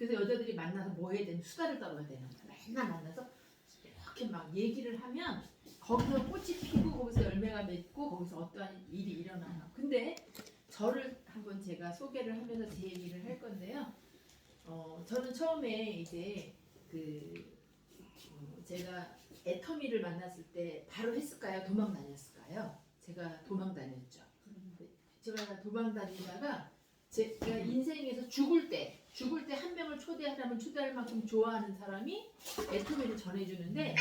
그래서 여자들이 만나서 뭐 해야 되는 수다를 떨어야 되는 거야. 맨날 만나서 이렇게 막 얘기를 하면 거기서 꽃이 피고 거기서 열매가 맺고 거기서 어떠한 일이 일어나요. 근데 저를 한번 제가 소개를 하면서 제 얘기를 할 건데요. 어, 저는 처음에 이제 그 어, 제가 애터미를 만났을 때 바로 했을까요? 도망 다녔을까요? 제가 도망 다녔죠. 제가 도망 다니다가 제 가 인생에서 죽을 때 죽을 때 한 명을 초대하라면 초대할 만큼 좋아하는 사람이 애터미를 전해주는데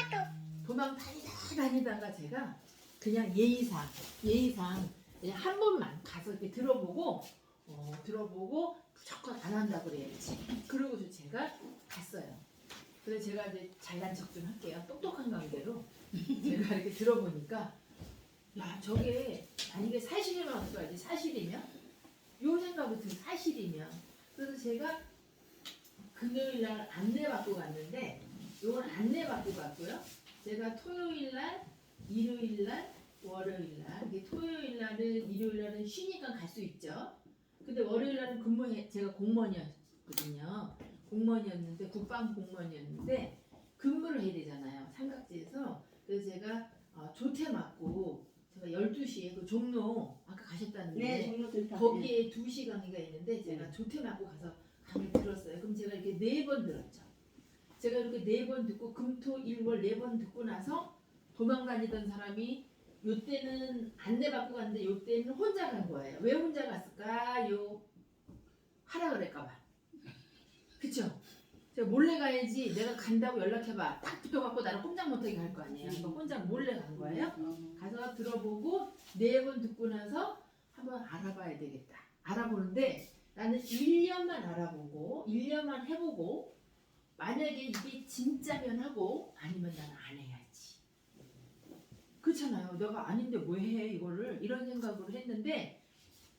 도망 다니다 다니다가 제가 그냥 예의상 예의상 그냥 한 번만 가서 이렇게 들어보고 어, 들어보고 무조건 안 한다 그래야지. 그러고서 제가 갔어요. 그래서 제가 이제 잘난 척 좀 할게요. 똑똑한 관계로 제가 이렇게 들어보니까 야 저게 만약에 사실이면 어떡하지? 사실이면 요 생각이 든 사실이면 그래서 제가 금요일 날 안내 받고 갔는데 요건 안내 받고 갔고요. 제가 토요일 날, 일요일 날, 월요일 날 토요일 날은 일요일 날은 쉬니까 갈 수 있죠. 근데 월요일 날은 근무해 제가 공무원이었거든요. 공무원이었는데 국방 공무원이었는데 근무를 해야 되잖아요. 삼각지에서 그래서 제가 어, 조퇴 맞고 제가 12시에 그 종로 아까 가셨다는데 네, 종로 들타. 거기에 2시 강의가 있는데 제가 조퇴 맞고 가서 강의 들었어요. 그럼 제가 이렇게 네 번 들었죠. 제가 이렇게 네 번 듣고 금토 일월 네 번 듣고 나서 도망 다니던 사람이 요때는 안내 받고 갔는데 요때는 혼자 간 거예요. 왜 혼자 갔을까요? 하라 그럴까봐. 그쵸? 제가 몰래 가야지 내가 간다고 연락해봐. 딱 붙어갖고 나를 꼼짝 못하게 갈 거 아니에요. 그러니까 혼자 몰래 간 거예요. 가서 들어보고 네 번 듣고 나서 한번 알아봐야 되겠다. 알아보는데 나는 1년만 알아보고 1년만 해보고 만약에 이게 진짜면 하고 아니면 나는 안 해야지. 그렇잖아요. 내가 아닌데 왜 해 이거를 이런 생각을 했는데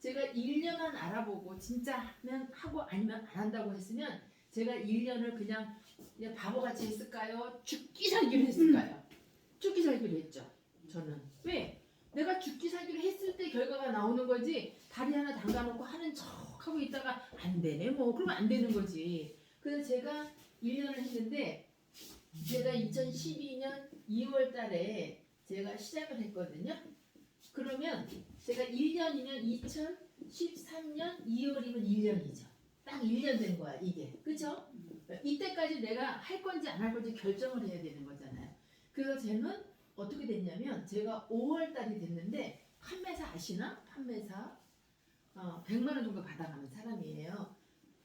제가 1년만 알아보고 진짜 하면 하고 아니면 안 한다고 했으면 제가 1년을 그냥 그냥 바보같이 했을까요? 죽기 살기로 했을까요? 죽기 살기로 했죠. 저는 왜? 내가 죽기 살기로 했을 때 결과가 나오는 거지 다리 하나 담가놓고 하는 척 하고 있다가 안 되네 뭐 그러면 안 되는 거지. 그래서 제가 1년을 했는데 제가 2012년 2월 달에 제가 시작을 했거든요. 그러면 제가 1년이면 2013년 2월이면 1년이죠. 딱 1년 된 거야 이게. 그죠? 이때까지 내가 할 건지 안 할 건지 결정을 해야 되는 거잖아요. 그래서 저는 어떻게 됐냐면 제가 5월 달이 됐는데 판매사 아시나? 판매사 어, 100만 원 정도 받아가는 사람이에요.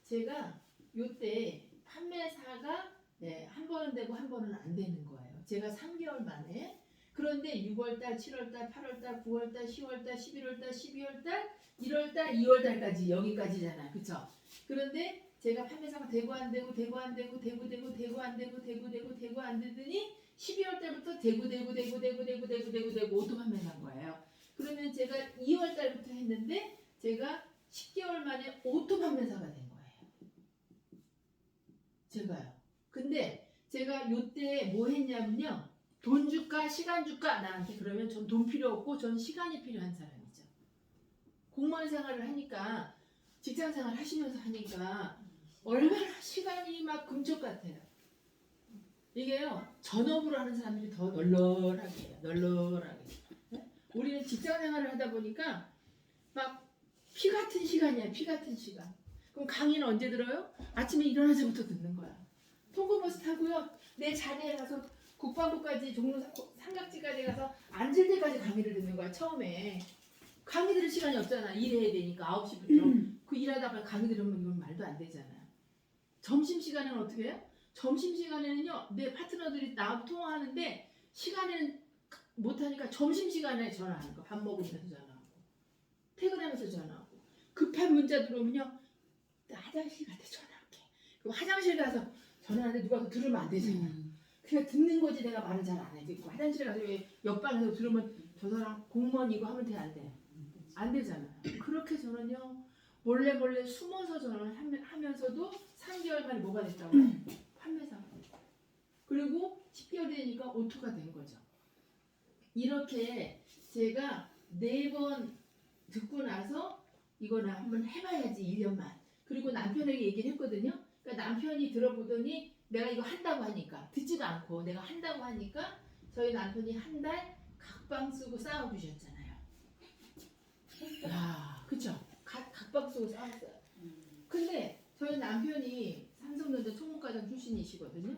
제가 요때 판매사가 네, 한 번은 되고 한 번은 안 되는 거예요. 제가 3개월 만에 그런데 6월달, 7월달, 8월달, 9월달, 10월달, 11월달, 12월달, 1월달, 2월달까지 여기까지잖아요. 그쵸? 그런데 제가 판매사가 되고 안 되고 되고 안 되고 되고 되고 되고 안 되고 되고 되고 되고 안 되더니 12월 달부터 되고 되고 되고 되고 되고 되고 되고 되고 오토 판매한 거예요. 그러면 제가 2월 달부터 했는데 제가 10개월 만에 오토 판매사가 된 거예요. 제가요. 근데 제가 요때 뭐 했냐면요. 돈 줄까 시간 줄까 나한테 그러면 전 돈 필요 없고 전 시간이 필요한 사람이죠. 공무원 생활을 하니까 직장 생활 하시면서 하니까 얼마나 시간이 막 금쪽 같아요. 이게요 전업으로 하는 사람들이 더 널널하게 해요. 널널하게. 네? 우리는 직장 생활을 하다 보니까 막 피 같은 시간이야. 피 같은 시간. 그럼 강의는 언제 들어요? 아침에 일어나자부터 듣는 거야. 통근버스 타고요. 내 자리에 가서 국방부까지 종로 사- 삼각지까지 가서 앉을 때까지 강의를 듣는 거야. 처음에. 강의 들을 시간이 없잖아. 일해야 되니까 9시부터. 그 일하다가 강의 들으면 이건 말도 안 되잖아요. 점심시간에는 어떻게 해요? 점심시간에는요. 내 파트너들이 나하고 통화하는데 시간에는 못하니까 점심시간에 전화하는 거. 밥 먹으면서 전화하고. 퇴근하면서 전화하고. 급한 문자 들어오면요. 나 화장실 갈 때 전화할게. 그럼 화장실 가서 전화하는데 누가 그 들으면 안 되잖아. 그냥 듣는 거지 내가 말을 잘안 해. 그 화장실에 가서 왜 옆방에서 들으면 저 사람 공무원 이거 하면 돼 안 돼? 안 되잖아요. 그렇게 저는요 몰래 몰래 숨어서 하면- 하면서도 3개월 만에 뭐가 됐다고 판매사가 됐다. 그리고 10개월이 되니까 오토가 된 거죠. 이렇게 제가 네 번 듣고 나서 이거는 한번 해봐야지 1년만. 그리고 남편에게 얘기를 했거든요. 그러니까 남편이 들어보더니 내가 이거 한다고 하니까 듣지도 않고 내가 한다고 하니까 저희 남편이 한 달 각방 쓰고 싸워주셨잖아요. 야, 그쵸? 각, 각방 쓰고 싸웠어요. 근데 저희 남편이 삼성전자 총무과장 출신이시거든요.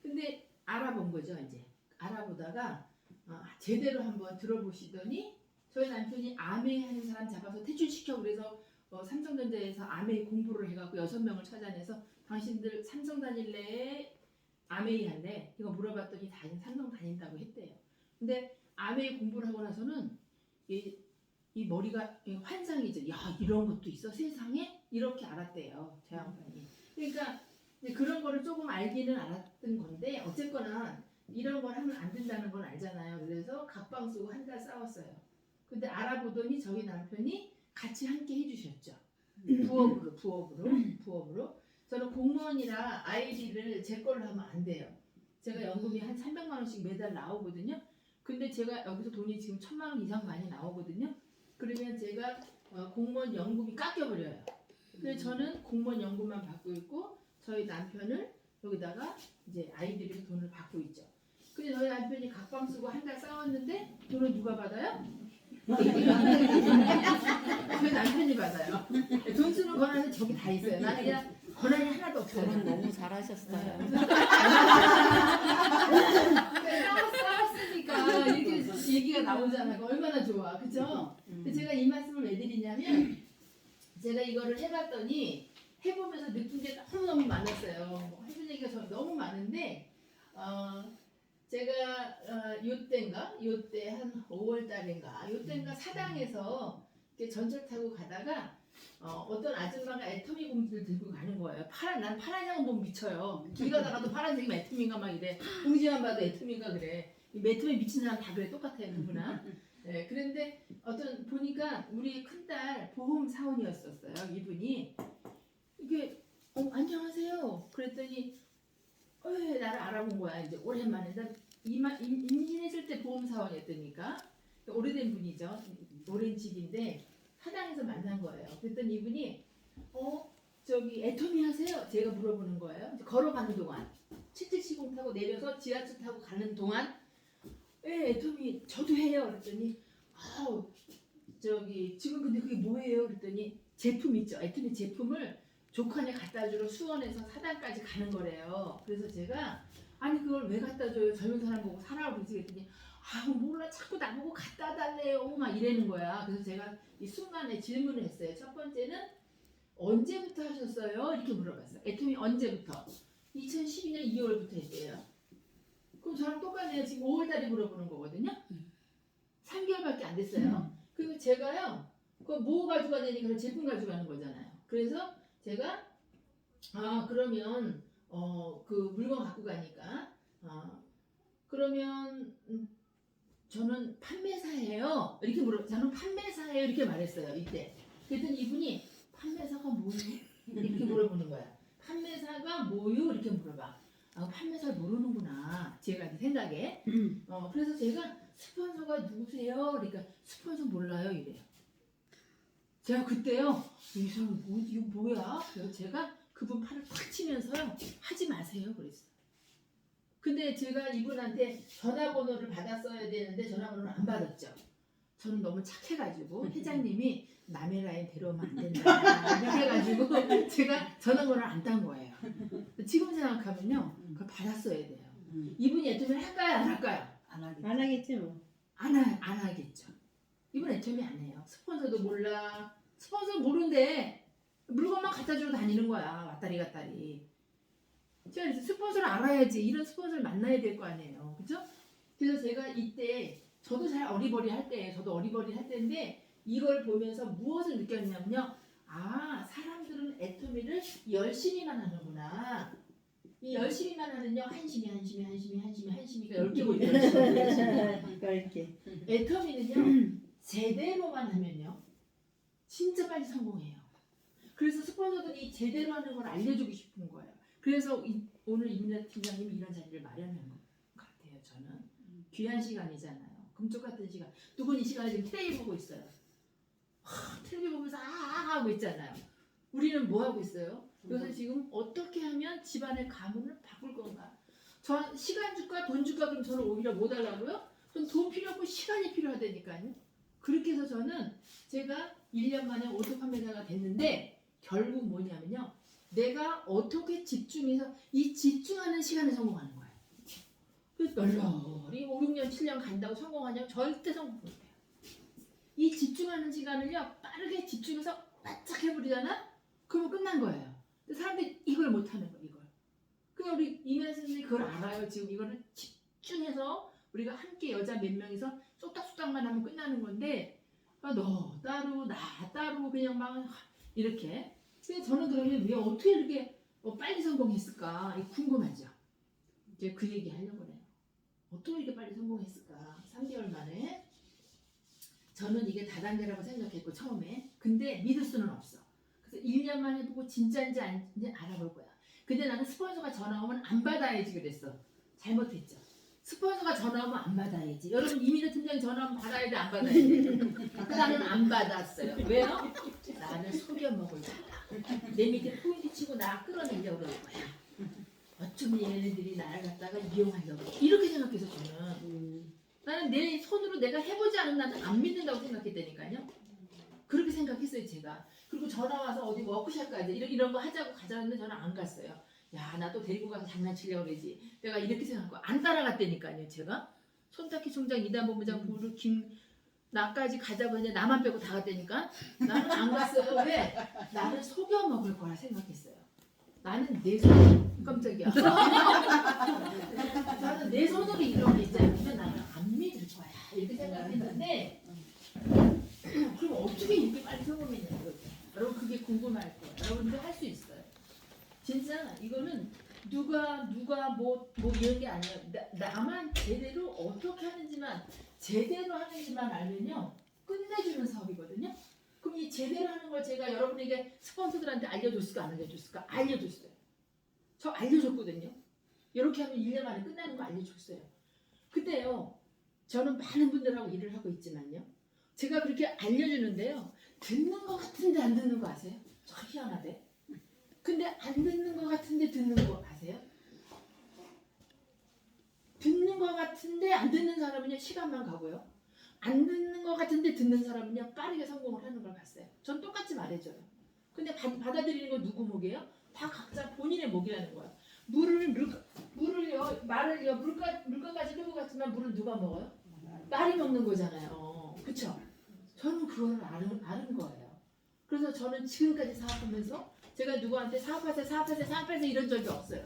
근데 알아본 거죠, 이제. 알아보다가 어, 제대로 한번 들어보시더니 저희 남편이 아메 하는 사람 잡아서 퇴출시켜 그래서 어, 삼성전자에서 아메이 공부를 해갖고 여섯 명을 찾아내서 당신들 삼성 다닐래 아메이 한대 이거 물어봤더니 다 삼성 다닌다고 했대요. 근데 아메이 공부를 하고 나서는 이, 이 머리가 이 환상이죠. 야 이런 것도 있어 세상에 이렇게 알았대요. 제 양반이. 그러니까 그런 거를 조금 알기는 알았던 건데 어쨌거나 이런 걸 하면 안 된다는 건 알잖아요. 그래서 각방 쓰고 한 달 싸웠어요. 근데 알아보더니 저희 남편이 같이 함께 해주셨죠. 부업으로, 부업으로, 부업으로. 저는 공무원이라 아이디를 제 걸로 하면 안 돼요. 제가 연금이 한 300만 원씩 매달 나오거든요. 근데 제가 여기서 돈이 지금 천만 원 이상 많이 나오거든요. 그러면 제가 어, 공무원 연금이 깎여버려요. 그래서 저는 공무원 연금만 받고 있고 저희 남편을 여기다가 이제 아이들이 돈을 받고 있죠. 근데 저희 남편이 각방 쓰고 한 달 싸웠는데 돈을 누가 받아요? 저희 남편이 받아요. 돈 쓰는 권한은 저기 다 있어요. 나는 그냥 권한이 하나도 없어요. 결혼 너무 잘하셨어요. 싸웠, 웠으니까 이렇게 얘기가 나오잖아요. 얼마나 좋아, 그죠? 근데 제가 이 말씀을 왜 드리냐면 제가 이거를 해봤더니 해보면서 느낀 게 너무 너무 많았어요. 뭐 해본 얘기가 저 너무 많은데 어, 제가 어, 요때인가 요때 한 5월 달인가 요때인가 사당에서 이렇게 전철 타고 가다가 어, 어떤 아줌마가 애터미 봉지를 들고 가는 거예요. 파란 난 파란색은 보면 미쳐요. 길 가다가도 파란색이 애터미인가 막 이래. 봉지만 봐도 애터미인가 그래. 이 애터미 미친 사람 다 그래 똑같아요 누구나. 네, 그런데 어떤 보니까 우리 큰딸 보험 사원이었었어요. 이분이 이게 어, 안녕하세요. 그랬더니 어, 나를 알아본 거야. 이제 오랜만에 난 이마, 임, 임신했을 때 보험 사원이었다니까 오래된 분이죠. 오랜 집인데 사당에서 만난 거예요. 그랬더니 이분이 어 저기 애터미 하세요? 제가 물어보는 거예요. 걸어가는 동안 7770 타고 내려서 지하철 타고 가는 동안 예, 애터미 저도 해요. 그랬더니 아우 저기 지금 근데 그게 뭐예요? 그랬더니 제품 있죠. 애터미 제품을 조카네 갖다 주러 수원에서 사당까지 가는 거래요. 그래서 제가 아니 그걸 왜 갖다 줘요? 젊은 사람 보고 사라고 그러지 그랬더니 아 몰라 자꾸 나보고 갖다 달래요 막 이러는 거야. 그래서 제가 이 순간에 질문을 했어요. 첫 번째는 언제부터 하셨어요? 이렇게 물어봤어요. 애터미 언제부터? 2012년 2월부터 했대요. 그럼 저랑 똑같네요. 지금 5월달에 물어보는 거거든요. 3개월밖에 안 됐어요. 그리고 제가요, 그거 뭐 가져가야 되니까 제품 가져가는 거잖아요. 그래서 제가 아 그러면 어 그 물건 갖고 가니까 아 그러면 음, 저는 판매사예요. 이렇게 물어 저는 판매사예요. 이렇게 말했어요. 이때. 그랬더니 이분이 판매사가 뭐예요? 이렇게 물어보는 거야. 판매사가 뭐요? 이렇게 물어봐. 아, 판매사 모르는 제가 이제 생각에. 어, 그래서 제가 스폰서가 누구세요? 그러니까 스폰서 몰라요. 이래요. 제가 그때요. 이 사람 뭐, 이거 뭐야? 그래서 제가 그분 팔을 탁 치면서요. 하지 마세요. 그랬어요. 근데 제가 이분한테 전화번호를 받았어야 되는데 전화번호를 안 받았죠. 저는 너무 착해가지고 회장님이 남의 라인 데려오면 안 된다. 이렇게 해가지고 제가 전화번호를 안 딴 거예요. 지금 생각하면요. 그걸 받았어야 돼 요. 이분이 애터미를 할까요? 안 할까요? 안 하겠. 안 하겠지 뭐. 안, 하, 안 하겠죠. 이분 애터미 안 해요. 스폰서도 몰라. 스폰서 모르는데 물건만 갖다 주고 다니는 거야. 왔다리 갔다리. 제가 스폰서를 알아야지. 이런 스폰서를 만나야 될 거 아니에요. 그죠? 그래서 제가 이때 저도 잘 어리버리 할 때예요. 저도 어리버리 할 때인데 이걸 보면서 무엇을 느꼈냐면요. 아, 사람들은 애터미를 열심히만 하는구나. 이 열심히만 하는요. 한심히, 한심히, 한심히, 한심히, 한심히가 열 개고 있어요. 이렇게. 애터미는요 제대로만 하면요 진짜 빨리 성공해요. 그래서 스폰서들이 제대로 하는 걸 알려주고 싶은 거예요. 그래서 이- 오늘 이민아 팀장님이 이런 자리를 마련한 것 같아요. 저는 귀한 시간이잖아요. 금쪽 같은 시간. 누군 이 시간에 지금 텔레비 보고 있어요. 하, 텔레비 보면서 아아 하고 있잖아요. 우리는 뭐 하고 있어요? 그래서 지금 어떻게 하면 집안의 가문을 바꿀 건가? 저 시간 줄까 돈 줄까 그럼 저는 오히려 못 하려고요? 전 돈 필요 없고 시간이 필요하다니까요. 그렇게 해서 저는 제가 1년 만에 오토 판매자가 됐는데 결국 뭐냐면요. 내가 어떻게 집중해서 이 집중하는 시간에 성공하는 거예요. 그래서 널널히 5, 6년, 7년 간다고 성공하냐면 절대 성공 못해요. 이 집중하는 시간을요 빠르게 집중해서 바짝 해버리잖아? 그러면 끝난 거예요. 근데 사람들이 이걸 못하는 거예요, 이걸. 그냥 우리 이면 선생님이 그걸 알아요. 지금 이거를 집중해서 우리가 함께 여자 몇 명이서 쏙닥쏙닥만 하면 끝나는 건데 아, 너 따로 나 따로 그냥 막 이렇게. 근데 저는 그러면 왜 어떻게 이렇게 뭐 빨리 성공했을까? 궁금하죠. 이제 그 얘기 하려고 해요. 어떻게 이렇게 빨리 성공했을까? 3개월 만에. 저는 이게 다단계라고 생각했고 처음에. 근데 믿을 수는 없어. 그래서 1년만 해보고 진짜인지 아닌지 알아볼 거야. 근데 나는 스폰서가 전화 오면 안 받아야지 그랬어. 잘못했죠. 스폰서가 전화 오면 안 받아야지. 여러분 이민호 팀장이 전화 오면 받아야 돼, 안 받아야 돼. 그 나는 안 받았어요. 왜요? 나는 속여 먹을 거야. 내 밑에 포인트 치고 나 끌어내려고 그럴 거야. 어쩌면 얘네들이 나를 갖다가 이용하려고. 이렇게 생각해서 저는. 음. 나는 내 손으로 내가 해보지 않은 나는 안 믿는다고 생각했다니까요. 그렇게 생각했어요, 제가. 그리고 전화 와서 어디 워크샵까지 이런, 이런 거 하자고 가자는데 저는 안 갔어요. 야, 나 또 데리고 가서 장난치려고 그러지. 내가 이렇게 생각하고 안 따라갔다니까요, 제가. 손탁희 총장, 이단 본부장, 부르 김, 나까지 가자고 했는데 나만 빼고 다 갔다니까. 나는 안 갔어요. 왜? 나를 속여 먹을 거라 생각했어요. 나는 내 손, 깜짝이야. 나는 내 손으로 이런 게 있지 않으면 나는 안 믿을 거야. 이렇게 생각했는데, 그럼 어떻게 이렇게 빨리 성공했냐, 이거죠. 여러분, 그게 궁금할 거예요. 여러분도 할 수 있어요. 진짜 이거는 누가, 누가 뭐, 뭐 이런 게 아니에요. 나, 나만 제대로 어떻게 하는지만, 제대로 하는지만 알면요. 끝내주는 사업이거든요. 그럼 이 제대로 하는 걸 제가 여러분에게 스폰서들한테 알려줬을까, 안 알려줬을까? 알려줬어요. 저 알려줬거든요. 이렇게 하면 1년 만에 끝나는 거 알려줬어요. 근데요, 저는 많은 분들하고 일을 하고 있지만요. 제가 그렇게 알려주는데요. 듣는 거 같은데 안 듣는 거 아세요? 저 희한하대. 근데 안 듣는 거 같은데 듣는 거 아세요? 듣는 거 같은데 안 듣는 사람은요 시간만 가고요. 안 듣는 거 같은데 듣는 사람은요 빠르게 성공을 하는 걸 봤어요. 전 똑같이 말해줘요. 근데 받, 받아들이는 건 누구 목이에요? 다 각자 본인의 목이라는 거예요. 물을 물, 물을요 말을요 물까 물까지 끌고 갔지만 물을 누가 먹어요? 말이 먹는 거잖아요. 그쵸? 저는 그걸 아는, 아는 거예요. 그래서 저는 지금까지 사업하면서 제가 누구한테 사업하세요, 사업하세요, 사업하세요 이런 적이 없어요.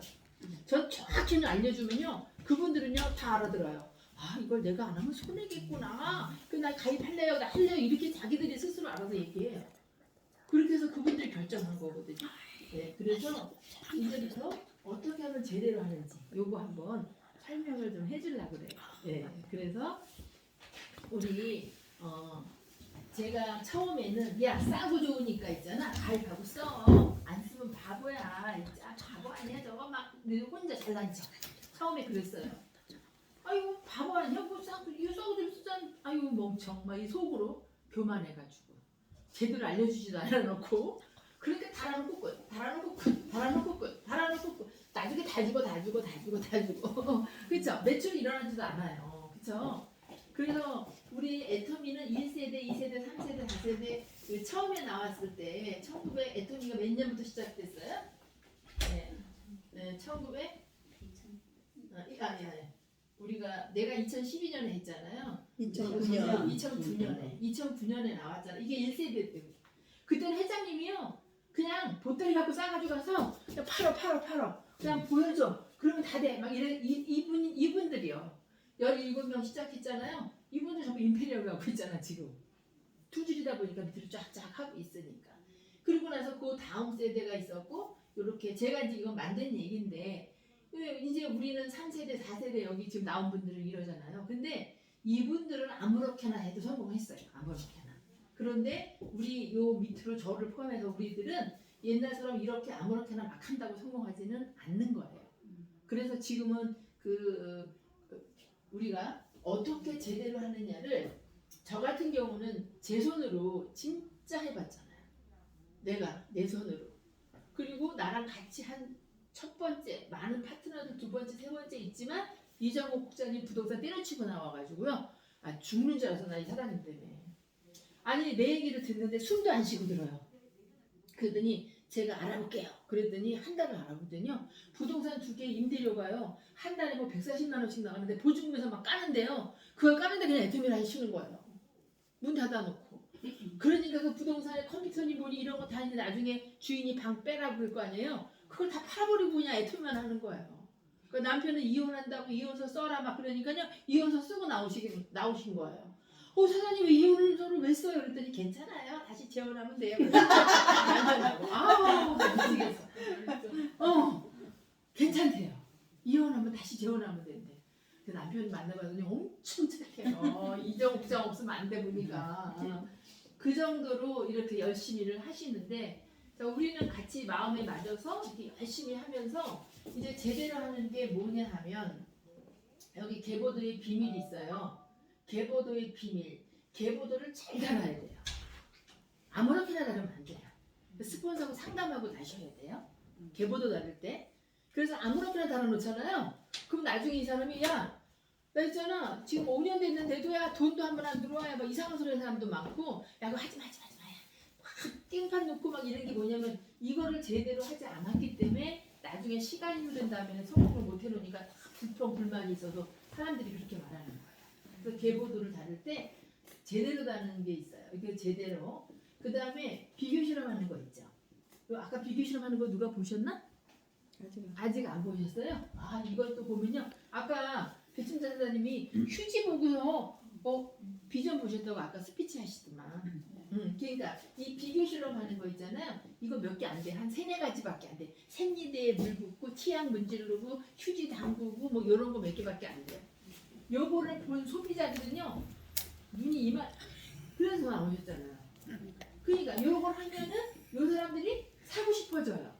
전 정확히 알려주면요. 그분들은요 다 알아들어요. 아 이걸 내가 안 하면 손해겠구나. 그나 가입할래요, 나 할래요 이렇게 자기들이 스스로 알아서 얘기해요. 그렇게 해서 그분들이 결정한 거거든요. 네, 그래서 이제부터 어떻게 하면 제대로 하는지 요거 한번 설명을 좀 해주려고 그래요. 네, 그래서 우리 어 제가 처음에는 야 싸고 좋으니까 있잖아. 가입하고 써 안 쓰면 바보야. 진짜 바보 아니야 저거. 막 혼자 잘난 척 처음에 그랬어요 아이고 바보 아니야? 뭐 싸고 이거 싸고 좀 쓰자. 아이고 멍청. 막 이 속으로 교만해가지고. 제대로 알려주지도 않아놓고. 그러니까 달아놓고 끝 달아놓고 끝 달아놓고 끝 달아놓고 끝 나중에 다 주고 다 주고 그쵸? 매출이 일어나지도 않아요. 그쵸? 그래서 우리 애터미는 1세대, 2세대, 3세대, 4세대 그 처음에 나왔을 때 1900 애터미가 몇 년부터 시작됐어요? 네, 네 1900 아, 이- 아니 아니 우리가 내가 2012년에 했잖아요. 2009년. 2009년에 2009년에 나왔잖아. 이게 1세대 때. 그때는 회장님이요. 그냥 보따리 갖고 싸가지고 가서 그냥 팔어 팔어 팔어. 그냥 보여줘. 그러면 다 돼. 막 이래 이, 이분 이분들이요. 17명 시작했잖아요. 이분들 전부 임페리얼 하고 있잖아 지금. 두 줄이다 보니까 밑으로 쫙쫙 하고 있으니까. 그리고 나서 그 다음 세대가 있었고 이렇게 제가 이제 이건 만든 얘기인데 예, 이제 우리는 3세대, 4세대 여기 지금 나온 분들은 이러잖아요. 근데 이분들은 아무렇게나 해도 성공했어요. 아무렇게나. 그런데 우리 요 밑으로 저를 포함해서 우리들은 옛날처럼 이렇게 아무렇게나 막 한다고 성공하지는 않는 거예요. 그래서 지금은 그, 그 우리가 어떻게 제대로 하느냐를 저 같은 경우는 제 손으로 진짜 해봤잖아요. 내가 내 손으로. 그리고 나랑 같이 한 첫 번째 많은 파트너들 두 번째 세 번째 있지만 이정호 국장님 부동산 때려치고 나와가지고요 아 죽는 줄 알았어 나이 사장님 때문에 아니 내 얘기를 듣는데 숨도 안 쉬고 들어요 그러더니 제가 알아볼게요. 그랬더니 한 달을 알아보더니요. 부동산 두 개 임대료가요. 한 달에 뭐 140만 원씩 나가는데 보증금에서 막 까는데요. 그걸 까는데 그냥 애터미를 하시는 거예요. 문 닫아놓고. 그러니까 그 부동산에 컴퓨터니 뭐니 이런 거 다 있는데 나중에 주인이 방 빼라고 그럴 거 아니에요. 그걸 다 팔아버리고 그냥 애터미만 하는 거예요. 그 남편은 이혼한다고 이혼서 써라 막 그러니까요. 이혼서 쓰고 나오시, 나오신 거예요 어 사장님 왜 이혼서를 왜 써요? 그랬더니 괜찮아요. 다시 재혼하면 돼요. 아우 미치겠어. 어 괜찮대요. 이혼하면 다시 재혼하면 된대. 그 남편 만나봤더니 엄청 착해요. 이정국장 없으면 안 돼 보니까 그 정도로 이렇게 열심히 일을 하시는데 자, 우리는 같이 마음에 맞아서 이렇게 열심히 하면서 이제 제대로 하는 게 뭐냐 하면 여기 계보도의 비밀이 있어요. 계보도의 비밀. 계보도를 잘 달아야 돼요. 아무렇게나 다르면 안 돼요. 스폰서하고 상담하고 다셔야 돼요. 계보도 다를 때. 그래서 아무렇게나 달아놓잖아요. 그럼 나중에 이 사람이 야, 나 있잖아. 지금 5년 됐는데도 야 돈도 한 번 안 들어와 야 막 이상한 소리 하는 사람도 많고 야 그거 하지 마 하지 마 하지 마. 막 띵판 놓고 막 이런 게 뭐냐면 이거를 제대로 하지 않았기 때문에 나중에 시간이 흐른 다음에 성공을 못 해놓으니까 다 불평 불만이 있어서 사람들이 그렇게 말하는 거예요. 그래서 계보도를 다룰 때 제대로 다는 게 있어요. 이게 제대로. 그 다음에 비교 실험하는 거 있죠. 요 아까 비교 실험하는 거 누가 보셨나? 아직 아직 안 보셨어요? 아 이것도 보면요. 아까 배춘자 선생님이 휴지 보고요. 어 비전 보셨다고 아까 스피치 하시더만. 음, 그러니까 이 비교 실험하는 거 있잖아요. 이거 몇 개 안 돼. 한 세네 가지밖에 안 돼. 샌니대에 물 붓고 치약 문지르고 휴지 담그고 뭐 이런 거 몇 개밖에 안 돼 요. 요거를 본 소비자들은요. 눈이 이만 그래서 나오셨잖아요. 그러니까 요걸 하면은 요 사람들이 사고 싶어져요.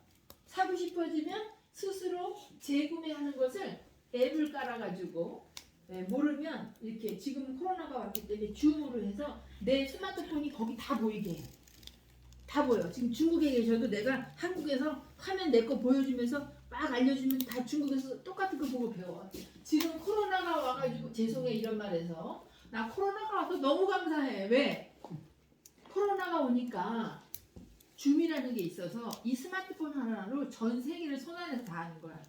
사고 싶어지면 스스로 재구매하는 것을 앱을 깔아가지고 예, 모르면 이렇게 지금 코로나가 왔기 때문에 줌으로 해서 내 스마트폰이 거기 다 보이게. 다 보여. 지금 중국에 계셔도 내가 한국에서 화면 내 거 보여주면서 막 알려주면 다 중국에서 똑같은 거 보고 배워. 지금 코로나가 죄송해 이런 말해서 나 코로나가 와서 너무 감사해. 왜? 코로나가 오니까 줌이라는 게 있어서 이 스마트폰 하나로 전 세계를 손안에서 다 하는 거야.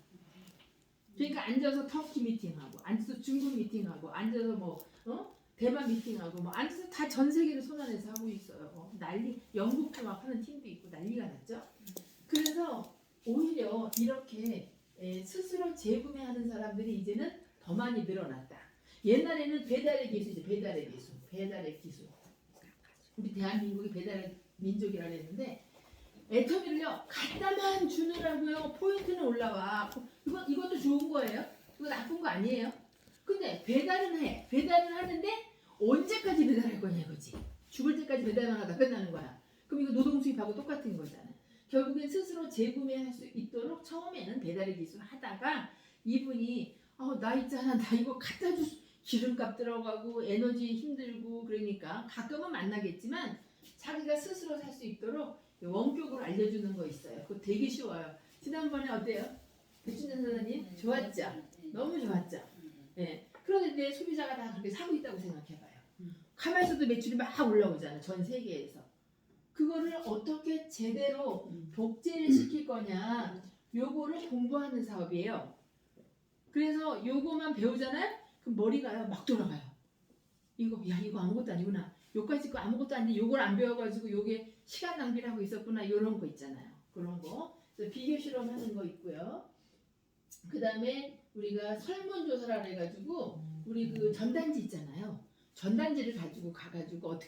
그러니까 앉아서 터키 미팅하고 앉아서 중국 미팅하고 앉아서 뭐 어? 대만 미팅하고 뭐 앉아서 다 전 세계를 손안에서 하고 있어요. 어, 난리 영국도 막 하는 팀도 있고 난리가 났죠. 그래서 오히려 이렇게 에, 스스로 재구매하는 사람들이 이제는 더 많이 늘어났다. 옛날에는 배달의 기술이죠. 배달의 기술. 배달의 기술. 우리 대한민국이 배달의 민족이라 그랬는데 애터미를요 갖다만 주느라고요 포인트는 올라와. 이거 이것도 좋은 거예요? 이거 나쁜 거 아니에요? 근데 배달은 해. 배달은 하는데 언제까지 배달할 거냐 이거지? 죽을 때까지 배달만 하다 끝나는 거야. 그럼 이거 노동 수입하고 똑같은 거잖아. 결국엔 스스로 재구매할 수 있도록 처음에는 배달의 기술 하다가 이분이 어, 나 있잖아. 나 이거 갖다 줄 수- 기름값 들어가고 에너지 힘들고 그러니까 가끔은 만나겠지만 자기가 스스로 살 수 있도록 원격으로 알려주는 거 있어요. 그거 되게 쉬워요. 지난번에 어때요? 배춘재 선생님 좋았죠? 너무 좋았죠? 예. 그런데 소비자가 다 그렇게 사고 있다고 생각해봐요. 가만히 있어도 매출이 막 올라오잖아. 전 세계에서. 그거를 어떻게 제대로 복제를 시킬 거냐. 요거를 공부하는 사업이에요. 그래서 요거만 배우잖아요? 그럼 머리가요 막 돌아가요. 이거 야 이거 아무것도 아니구나. 요까지 거 아무것도 아닌데 요걸 안 배워가지고 요게 시간 낭비를 하고 있었구나 요런 거 있잖아요. 그런 거. 비교 실험하는 거 있고요. 그 다음에 우리가 설문조사를 해가지고 우리 그 전단지 있잖아요. 전단지를 가지고 가가지고 어떻게